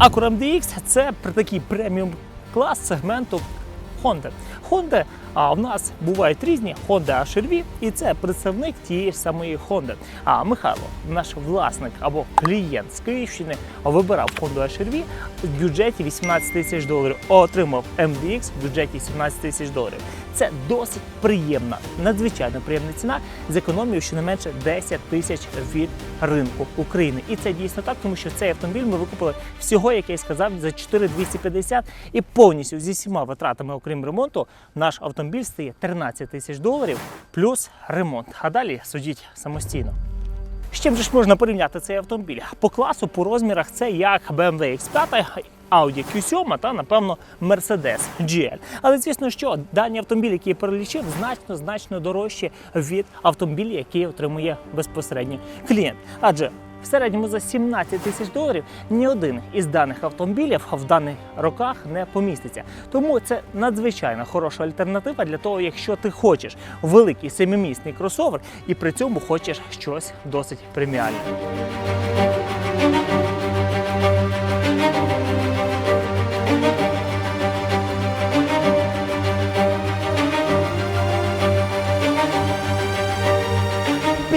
Acura MDX – це такий преміум клас сегменту Honda. Honda а, в нас бувають різні Honda HR-V, і це представник тієї ж самої Honda. А Михайло, наш власник або клієнт з Київщини, вибирав Honda HR-V в бюджеті 18 тисяч доларів, отримав MDX в бюджеті 17 тисяч доларів. Це досить приємна, надзвичайно приємна ціна з економією щонайменше 10 тисяч від ринку України. І це дійсно так, тому що цей автомобіль ми викупили всього, як я й сказав, за 4250 і повністю зі всіма витратами, окрім ремонту, наш автомобіль стає 13 тисяч доларів плюс ремонт. А далі судіть самостійно. З чим же ж можна порівняти цей автомобіль? По класу, по розмірах це як BMW X5, Audi Q7 та, напевно, Mercedes GL. Але звісно, що дані автомобілі, які я перелічив, значно значно дорожчі від автомобілів, які отримує безпосередньо клієнт. Адже в середньому за 17 тисяч доларів ні один із даних автомобілів в даних роках не поміститься. Тому це надзвичайно хороша альтернатива для того, якщо ти хочеш великий семимісний кросовер і при цьому хочеш щось досить преміальне.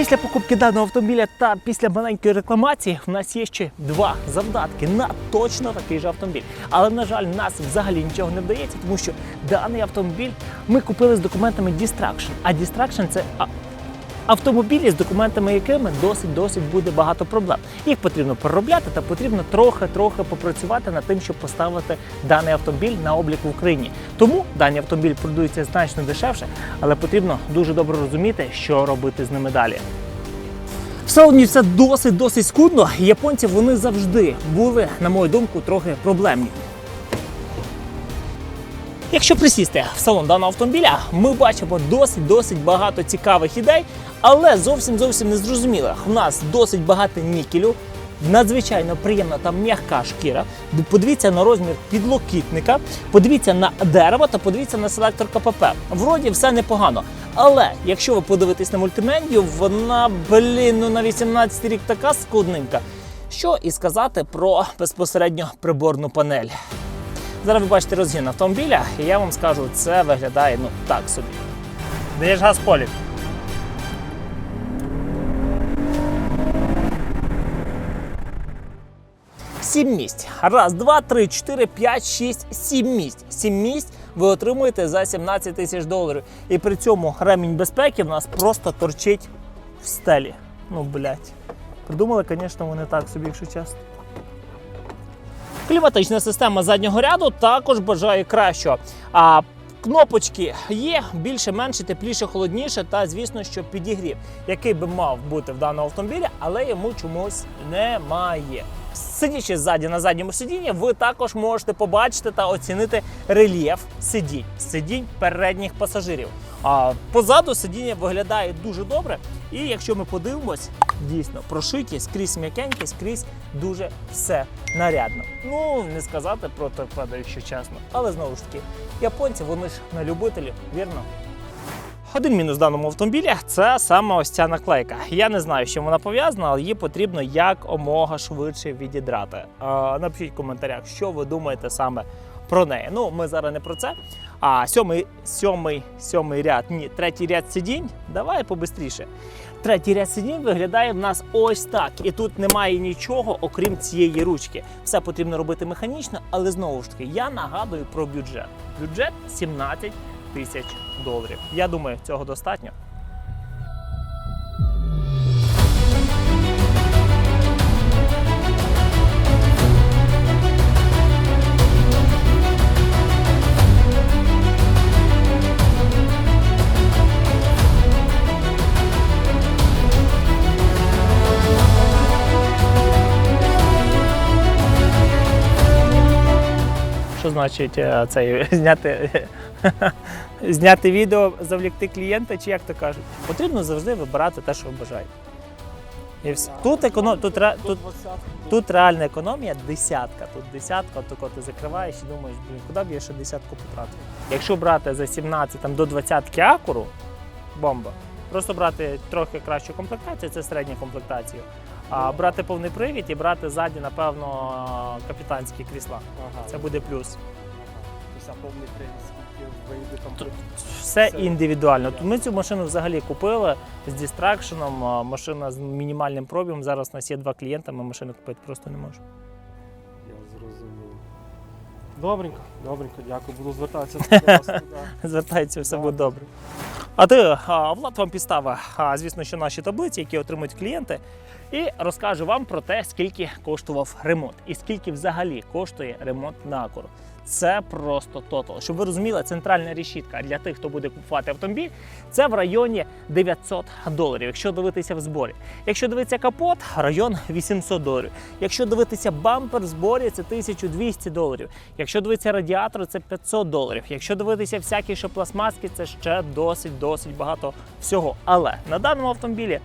Після покупки даного автомобіля та після маленької рекламації в нас є ще два завдатки на точно такий же автомобіль. Але на жаль, нас взагалі нічого не вдається, тому що даний автомобіль ми купили з документами Distraction. А Distraction – це автомобілі з документами, якими досить досить буде багато проблем. Їх потрібно переробляти та потрібно трохи-трохи попрацювати над тим, щоб поставити даний автомобіль на облік в Україні. Тому дані автомобілі продаються значно дешевше, але потрібно дуже добре розуміти, що робити з ними далі. В салоні все досить досить скудно. Японці вони завжди були, на мою думку, трохи проблемні. Якщо присісти в салон даного автомобіля, ми бачимо досить досить багато цікавих ідей, але зовсім зовсім не зрозумілих. У нас досить багато нікелю, надзвичайно приємна та м'яка шкіра. Подивіться на розмір підлокітника, подивіться на дерево та подивіться на селектор КПП. Вроді все непогано. Але якщо ви подивитесь на мультимедію, вона, блін, ну на 18 рік така скудненька. Що і сказати про безпосередньо приборну панель. Зараз ви бачите розгін автомобіля, і я вам скажу, це виглядає ну так собі. Даєш газ полік. Сім місць. Раз, два, три, чотири, п'ять, шість, сім місць. Сім місць ви отримуєте за 17 тисяч доларів. І при цьому ремінь безпеки в нас просто торчить в стелі. Ну, блядь. Придумали, звісно, вони так собі, якщо чесно. Кліматична система заднього ряду також бажає кращого. А кнопочки є більше, менше, тепліше, холодніше, та звісно, що підігрів, який би мав бути в даному автомобілі, але йому чомусь немає. Сидячи ззаді на задньому сидінні, ви також можете побачити та оцінити рельєф сидінь, сидінь передніх пасажирів. А позаду сидіння виглядає дуже добре. І якщо ми подивимось, дійсно прошиті, скрізь м'якенькі, скрізь дуже все нарядно. Ну не сказати про торпеду, якщо чесно. Але знову ж таки, японці вони ж не любителі, вірно? Один мінус в даному автомобілі це саме ось ця наклейка. Я не знаю, з чим вона пов'язана, але її потрібно як омога швидше відідрати. Напишіть в коментарях, що ви думаєте саме про неї. Ну, ми зараз не про це. А сьомий, сьомий, сьомий ряд, ні, третій ряд сидінь. Давай побистріше. Третій ряд сидінь виглядає в нас ось так. І тут немає нічого, окрім цієї ручки. Все потрібно робити механічно, але знову ж таки, я нагадую про бюджет. Бюджет 17 тисяч доларів. Я думаю, цього достатньо. Значить е, цей зняти, зняти відео, завлікти клієнта, чи як то кажуть? Потрібно завжди вибирати те, що ви бажаєте. І все. Тут, економ... тут, тут, тут реальна економія десятка. Тут десятка, тако ти закриваєш і думаєш, блін, куди б я ще десятку потратив? Якщо брати за 17 там, до 20 акуру, бомба. Просто брати трохи кращу комплектацію, це середня комплектація. А брати повний привід і брати ззаді, напевно, капітанські крісла. Ага. Це буде плюс. Тобто, а повний привід, скільки вийде там. Все індивідуально. Тут Ми цю машину взагалі купили з дистракшеном, а, машина з мінімальним пробігом. Зараз у нас є два клієнта, ми машину купити просто не можемо. Добренько, добренько, дякую. Буду звертатися до вас. Звертається, все буде добре. А ти, а, Влад вам підстава, а, звісно, що наші таблиці, які отримують клієнти, і розкажу вам про те, скільки коштував ремонт і скільки взагалі коштує ремонт на Акуру. Це просто тотал. Щоб ви розуміли, центральна решітка для тих, хто буде купувати автомобіль, це в районі 900 доларів, якщо дивитися в зборі. Якщо дивитися капот, район 800 доларів. Якщо дивитися бампер в зборі, це 1200 доларів. Якщо дивитися радіатор, це 500 доларів. Якщо дивитися всякі ще пластмаски, це ще досить досить багато всього. Але на даному автомобілі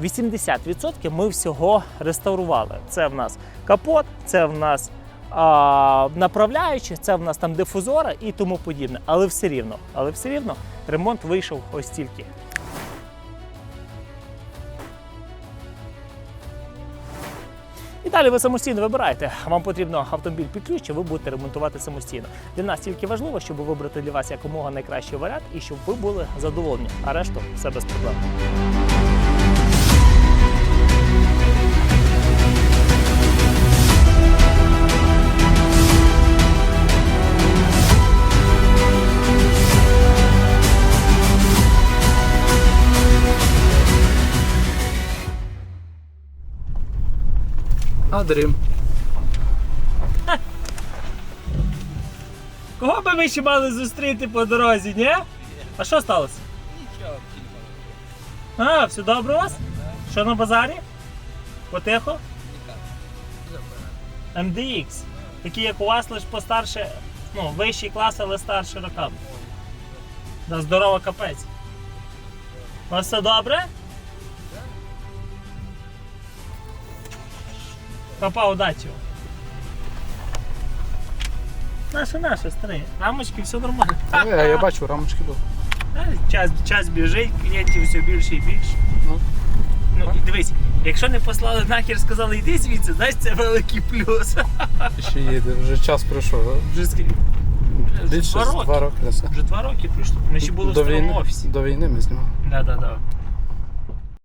80% ми всього реставрували. Це в нас капот, це в нас а, направляючі, це в нас там дифузора і тому подібне. Але все рівно, але все рівно ремонт вийшов ось тільки. І далі ви самостійно вибираєте. Вам потрібно автомобіль під ключ, і ви будете ремонтувати самостійно. Для нас тільки важливо, щоб вибрати для вас якомога найкращий варіант і щоб ви були задоволені. А решту все без проблем. А дрим. Кого би ми ще мали зустріти по дорозі, ні? А що сталося? Нічого, А, все добре у вас? Що на базарі? Потихо? MDX. Такі як у вас лише постарше, ну, вищий клас, але старше роками. Да, здорово капець. У вас все добре? Папа, удачі. Наше, наше, старий. Рамочки, все нормально. Е, я бачу, рамочки були. Е, Час, час біжить, клієнтів все більше і більше. Ну. Ну, і дивись, якщо не послали нахер, сказали йди звідси, знаєш, це великий плюс. Ще їде, вже час пройшов. Вже скільки? Більше Два з роки. два роки. десь. Вже два роки пройшло. Ми ще були в До старому війни, офісі. до війни ми знімали. Да, да, да.